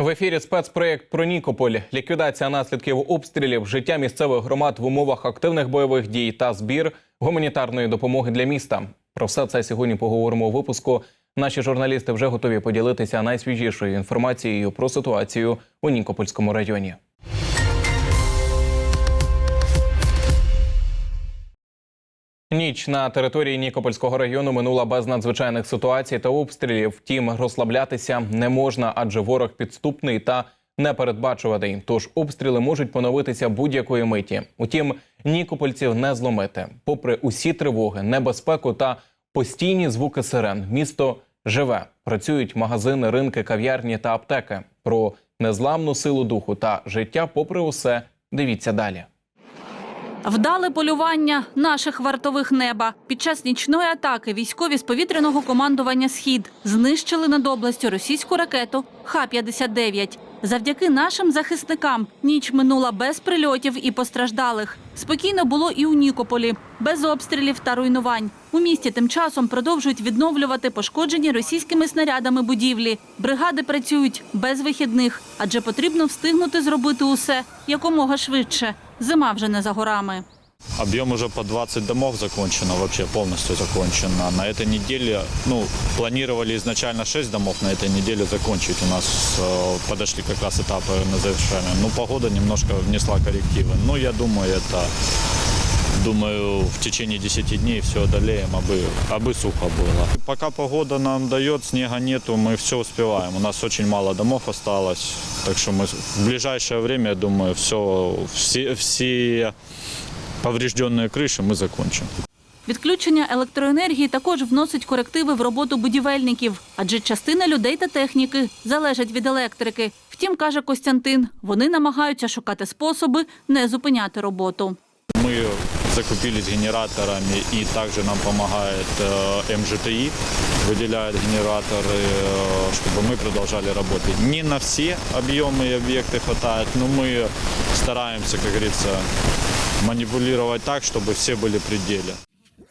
В ефірі спецпроєкт про Нікополь, ліквідація наслідків обстрілів, життя місцевих громад в умовах активних бойових дій та збір гуманітарної допомоги для міста. Про все це сьогодні поговоримо у випуску. Наші журналісти вже готові поділитися найсвіжішою інформацією про ситуацію у Нікопольському районі. Ніч на території Нікопольського району минула без надзвичайних ситуацій та обстрілів. Втім, розслаблятися не можна, адже ворог підступний та непередбачуваний. Тож обстріли можуть поновитися будь-якої миті. Утім, нікопольців не зломити. Попри усі тривоги, небезпеку та постійні звуки сирен, місто живе. Працюють магазини, ринки, кав'ярні та аптеки. Про незламну силу духу та життя, попри усе, дивіться далі. Вдале полювання наших вартових неба. Під час нічної атаки військові з повітряного командування Схід знищили над областю російську ракету Х-59. Завдяки нашим захисникам ніч минула без прильотів і постраждалих. Спокійно було і у Нікополі, без обстрілів та руйнувань. У місті тим часом продовжують відновлювати пошкоджені російськими снарядами будівлі. Бригади працюють без вихідних, адже потрібно встигнути зробити усе якомога швидше. Зима вже не за горами. Объем уже по 20 домов закончено, вообще полностью закончено. На этой неделе, ну, планировали изначально 6 домов на этой неделе закончить. У нас э, подошли как раз этапы на завершение. Ну, погода немножко внесла коррективы. Ну, я думаю, это, думаю, в течение 10 дней все одолеем, абы, абы сухо было. Пока погода нам дает, снега нету, мы все успеваем. У нас очень мало домов осталось, так что мы в ближайшее время, я думаю, все, все, все поврежденные крыши мы закончим. Відключення електроенергії також вносить корективи в роботу будівельників, адже частина людей та техніки залежать від електрики. Втім, каже Костянтин, вони намагаються шукати способи не зупиняти роботу. Мы закупились генераторами и также нам помогает э, МЖТИ, выделяет генераторы, э, чтобы мы продолжали работать. Не на все объемы и объекты хватает, но мы стараемся, как говорится, манипулировать так, чтобы все были в пределе.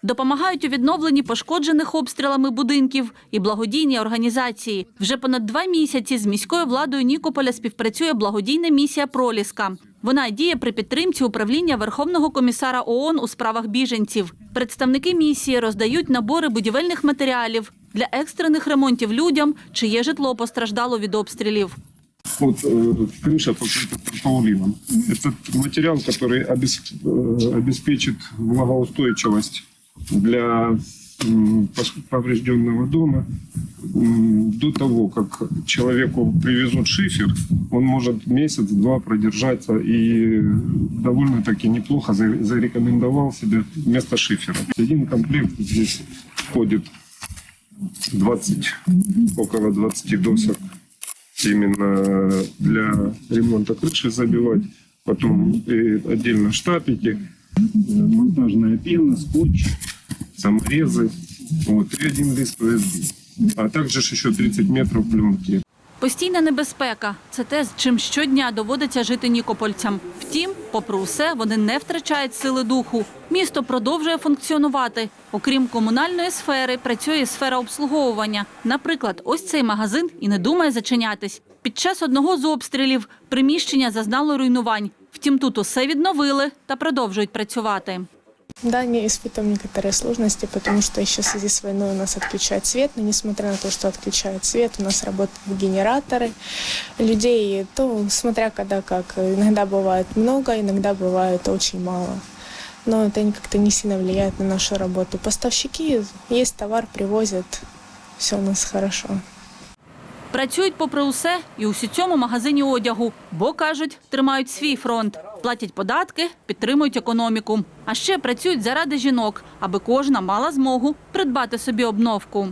Допомагають у відновленні пошкоджених обстрілами будинків і благодійні організації. Вже понад два місяці з міською владою Нікополя співпрацює благодійна місія Проліска. Вона діє при підтримці управління Верховного комісара ООН у справах біженців. Представники місії роздають набори будівельних матеріалів для екстрених ремонтів людям, чиє житло постраждало від обстрілів. Вот э, крыша покрыта тарпаулином. Это материал, который обес- э, обеспечит влагоустойчивость для поврежденного дома. До того, как человеку привезут шифер, он может месяц-два продержаться и довольно-таки неплохо за- зарекомендовал себя вместо шифера. Один комплект здесь входит 20, около 20 досок именно для ремонта крыши забивать. Потом отдельно штапики, монтажная пена, скотч, саморезы. Вот, и один лист ВСБ. А также ж еще 30 метров пленки. Постійна небезпека це те, з чим щодня доводиться жити нікопольцям. Втім, попри усе, вони не втрачають сили духу. Місто продовжує функціонувати. Окрім комунальної сфери, працює сфера обслуговування. Наприклад, ось цей магазин і не думає зачинятись. Під час одного з обстрілів приміщення зазнало руйнувань. Втім, тут усе відновили та продовжують працювати. Да, не испытываем некоторые сложности, потому что еще в связи с войной у нас отключают свет, но несмотря на то, что отключают свет, у нас работают генераторы. Людей, то смотря когда как, иногда бывает много, иногда бывает очень мало. Но это как-то не сильно влияет на нашу работу. Поставщики есть товар, привозят, все у нас хорошо. Працюють попри усе і у цьому магазині одягу, бо кажуть, тримають свій фронт, платять податки, підтримують економіку. А ще працюють заради жінок, аби кожна мала змогу придбати собі обновку.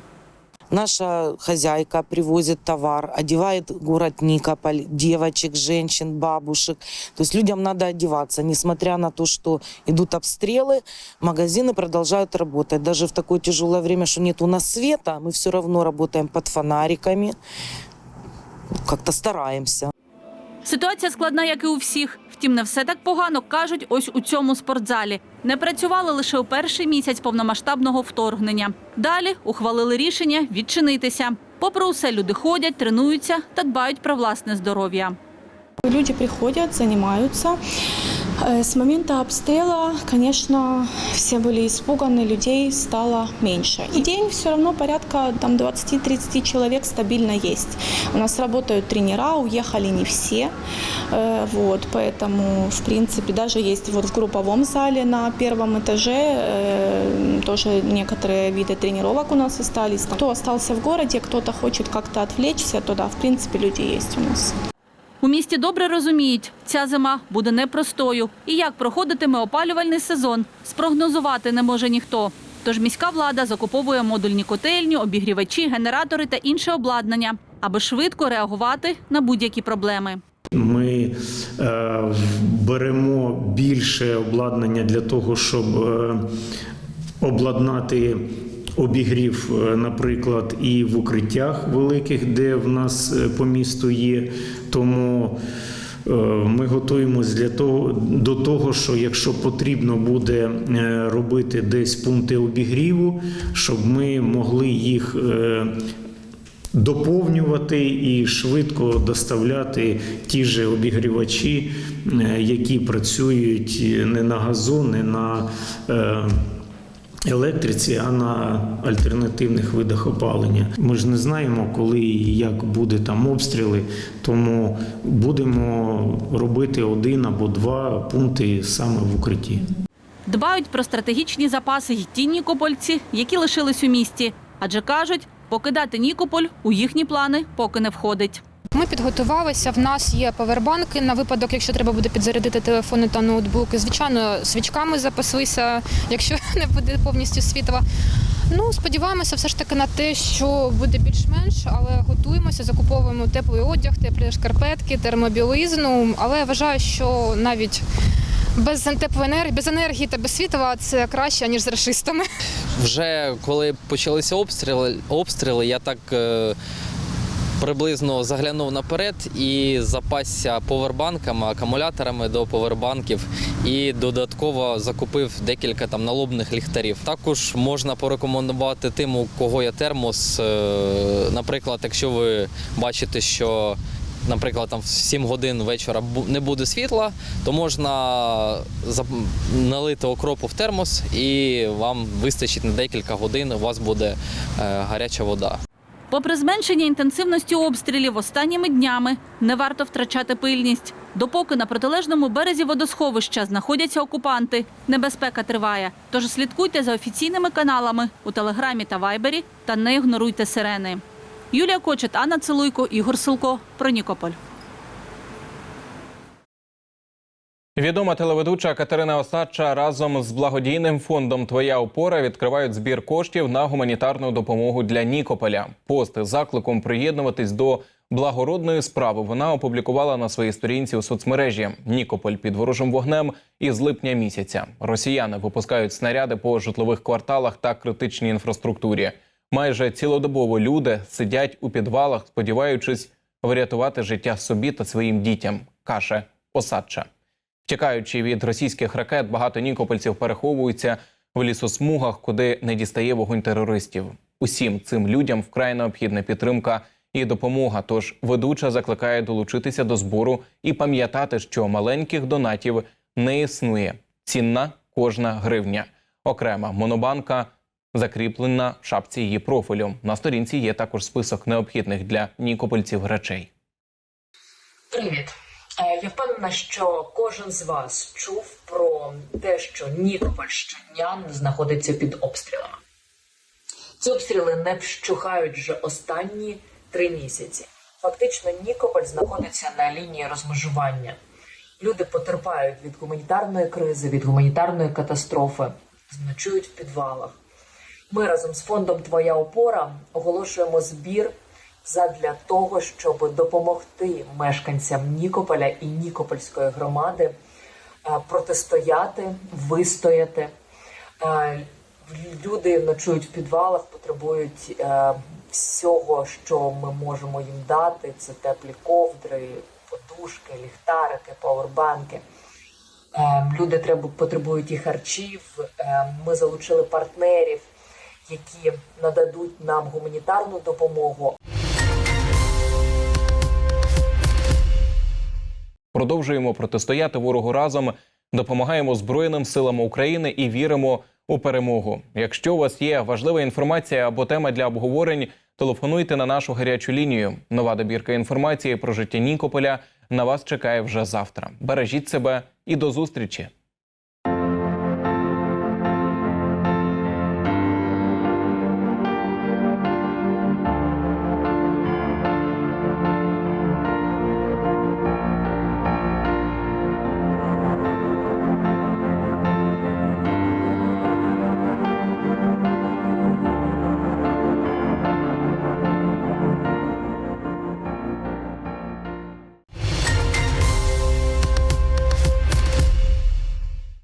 Наша хозяйка привозит товар, одевает город Никополь, девочек, женщин, бабушек. То есть людям надо одеваться, несмотря на то, что идут обстрелы, магазины продолжают работать. Даже в такое тяжелое время, что нет у нас света, мы все равно работаем под фонариками, как-то стараемся. Ситуація складна, як і у всіх. Втім, не все так погано кажуть ось у цьому спортзалі. Не працювали лише у перший місяць повномасштабного вторгнення. Далі ухвалили рішення відчинитися. Попри усе, люди ходять, тренуються та дбають про власне здоров'я. Люди приходять, занимаются. Э, С момента обстрела, конечно, все были испуганы, людей стало меньше. И день все равно порядка там, 20-30 человек стабильно есть. У нас работают тренера, уехали не все. Э, Вот, поэтому, в принципе, даже есть вот в групповом зале на первом этаже э, тоже некоторые виды тренировок у нас остались. Кто остался в городе, кто-то хочет как-то отвлечься туда, в принципе, люди есть у нас. У місті добре розуміють, ця зима буде непростою. І як проходитиме опалювальний сезон, спрогнозувати не може ніхто. Тож міська влада закуповує модульні котельні, обігрівачі, генератори та інше обладнання, аби швидко реагувати на будь-які проблеми. Ми е, беремо більше обладнання для того, щоб е, обладнати обігрів, е, наприклад, і в укриттях великих, де в нас е, по місту є. Тому е, ми готуємось для того до того, що якщо потрібно буде робити десь пункти обігріву, щоб ми могли їх доповнювати і швидко доставляти ті же обігрівачі, які працюють не на газу, не на електриці, а на альтернативних видах опалення. Ми ж не знаємо, коли і як буде там обстріли, тому будемо робити один або два пункти саме в укритті. Дбають про стратегічні запаси й ті нікопольці, які лишились у місті. Адже кажуть, покидати Нікополь у їхні плани поки не входить. Ми підготувалися. В нас є павербанки на випадок, якщо треба буде підзарядити телефони та ноутбуки. Звичайно, свічками запаслися, якщо не буде повністю світла. Ну, сподіваємося, все ж таки на те, що буде більш-менш, але готуємося, закуповуємо теплий одяг, теплі шкарпетки, термобілизну. Але вважаю, що навіть без теплої енергії, без енергії та без світла це краще ніж з рашистами. Вже коли почалися обстріли, обстріли я так е, приблизно заглянув наперед і запасся повербанками, акумуляторами до повербанків і додатково закупив декілька там налобних ліхтарів. Також можна порекомендувати тим, у кого є термос. е, Наприклад, якщо ви бачите, що Наприклад, там в 7 годин вечора не буде світла, то можна налити окропу в термос і вам вистачить на декілька годин. У вас буде е, гаряча вода. Попри зменшення інтенсивності обстрілів останніми днями, не варто втрачати пильність. Допоки на протилежному березі водосховища знаходяться окупанти, небезпека триває. Тож слідкуйте за офіційними каналами у Телеграмі та Вайбері та не ігноруйте сирени. Юлія Кочет, Анна Целуйко, Ігор Силко. Про Нікополь. Відома телеведуча Катерина Осадча разом з благодійним фондом Твоя опора відкривають збір коштів на гуманітарну допомогу для Нікополя. Пост з закликом приєднуватись до благородної справи вона опублікувала на своїй сторінці у соцмережі. Нікополь під ворожим вогнем із липня місяця. Росіяни випускають снаряди по житлових кварталах та критичній інфраструктурі. Майже цілодобово люди сидять у підвалах, сподіваючись врятувати життя собі та своїм дітям. каже Осадча. Втікаючи від російських ракет, багато нікопольців переховуються в лісосмугах, куди не дістає вогонь терористів. Усім цим людям вкрай необхідна підтримка і допомога. Тож ведуча закликає долучитися до збору і пам'ятати, що маленьких донатів не існує. Цінна кожна гривня. Окрема монобанка закріплена в шапці її профілю. На сторінці є також список необхідних для нікопольців речей. Привіт. Е, Я впевнена, що кожен з вас чув про те, що Нікополь щодня знаходиться під обстрілами. Ці обстріли не вщухають вже останні три місяці. Фактично, Нікополь знаходиться на лінії розмежування. Люди потерпають від гуманітарної кризи, від гуманітарної катастрофи, ночують в підвалах. Ми разом з фондом Твоя опора оголошуємо збір задля того, щоб допомогти мешканцям Нікополя і Нікопольської громади е, протистояти, вистояти. Е, Люди ночують в підвалах, потребують е, всього, що ми можемо їм дати. Це теплі ковдри, подушки, ліхтарики, пауербанки. Люди треба потребують і харчів. Ми залучили партнерів, які нададуть нам гуманітарну допомогу. Продовжуємо протистояти ворогу разом, допомагаємо Збройним силам України і віримо у перемогу. Якщо у вас є важлива інформація або тема для обговорень, телефонуйте на нашу гарячу лінію. Нова добірка інформації про життя Нікополя на вас чекає вже завтра. Бережіть себе і до зустрічі.